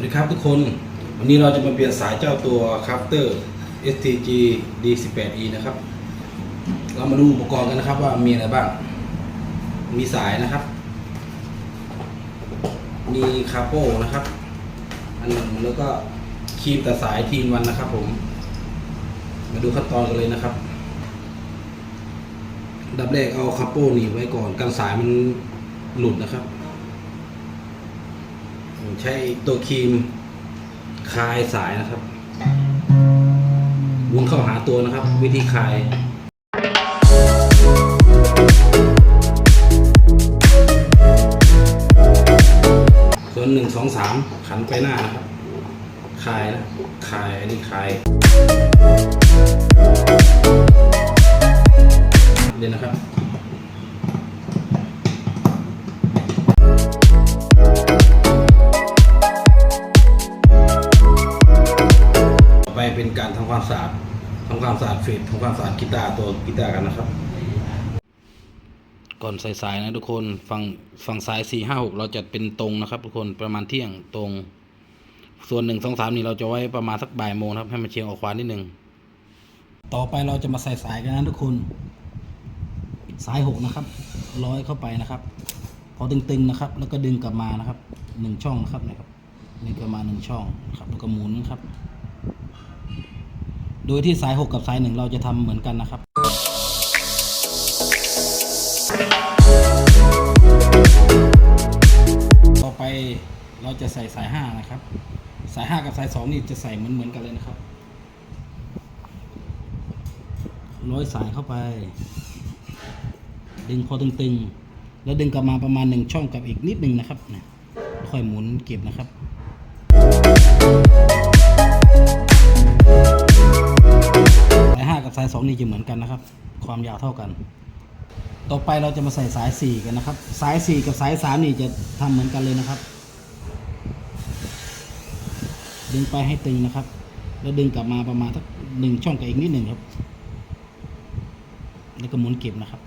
วัสดีครับทุกคน วันนี้เราจะมาเปลี่ยนสายเจ้าตัว Crafter STG D18E นะครับ เรามาดูอุปกรณ์กันนะครับว่ามีอะไรบ้าง มีสายนะครับ มีคาโป้นะครับ อันหนึ่งแล้วก็ครีมตัดสายทีนวันนะครับผม มาดูขั้นตอนกันเลยนะครับ ดับแรกเอาคาโป้หนีไว้ก่อนกันสายมันหลุดนะครับ ใช้ตัวครีมคลายสายนะครับวนเข้าหาตัวนะครับ วิธีคลายส่วนหนึ่งสองสามขันไปหน้านะครับคลายนะคลายอันนี้คลาย ทำความสะอาดเฟสทำความสะอาดกีตาร์ตัวกีตาร์กันนะครับ ก่อนใส่สายนะทุกคนฝั่งฝั่งสายสี่ห้าหกเราจะเป็นตรงนะครับ ทุกคนประมาณเที่ยงตรง ส่วนหนึ่งสองสามนี่เราจะไว้ประมาณสักบ่ายโมงครับ ให้มันเชียงออกขวานิดนึงต่อไปเราจะมาใส่สายกันนะทุกคน สายหกนะครับ ร้อยเข้าไปนะครับ พอตึงๆนะครับ แล้วก็ดึงกลับมานะครับหนึ่งช่องนะครับนะครับดึงกลับมาหนึ่งช่องครับแล้วก็หมุนครับ โดยที่สายหกกับสายหนึ่งเราจะทำเหมือนกันนะครับต่อไปเราจะใส่สายห้านะครับ สายห้ากับสายสองนี่จะใส่เหมือนเหมือนกันเลยนะครับร้อยสายเข้าไป ดึงพอตึงๆ แล้วดึงกลับมาประมาณหนึ่งช่องกับอีกนิดหนึ่งนะครับค่อยหมุนเก็บนะครับ กับสายสองนี่จะเหมือนกันนะครับ ความยาวเท่ากัน ต่อไปเราจะมาใส่สายสี่กันนะครับ สายสี่กับสายสามนี่จะทำเหมือนกันเลยนะครับ ดึงไปให้ตึงนะครับ แล้วดึงกลับมาประมาณสักหนึ่งช่องกับอีกนิดหนึ่งครับ แล้วก็หมุนเก็บนะครับ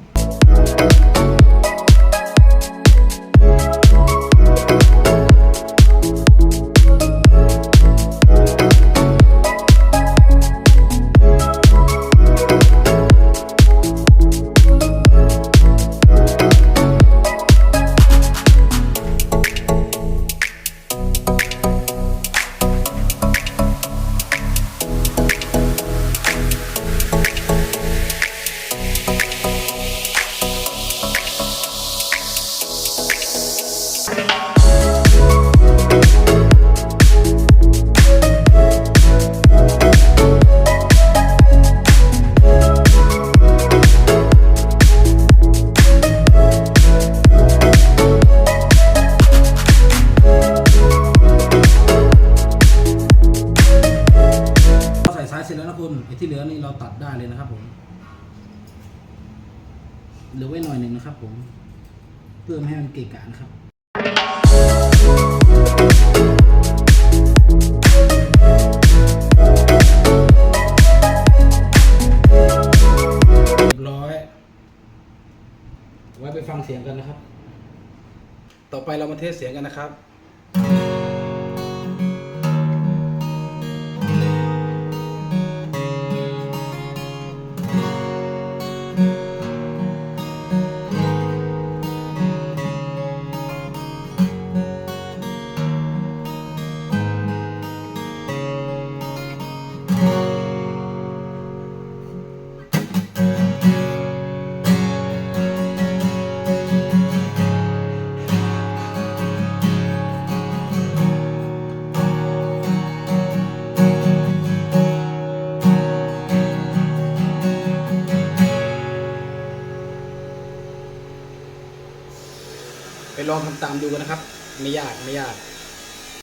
ที่เหลือนี่เราตัดได้เลยนะครับผมเหลือไว้หน่อยหนึ่งนะครับผม เพื่อไม่ให้มันเกะกะนะครับเรียบร้อย ไว้ไปฟังเสียงกันนะครับ ต่อไปเรามาเทสเสียงกันนะครับ ลองทำตามดูกันนะครับ ไม่ยากไม่ยาก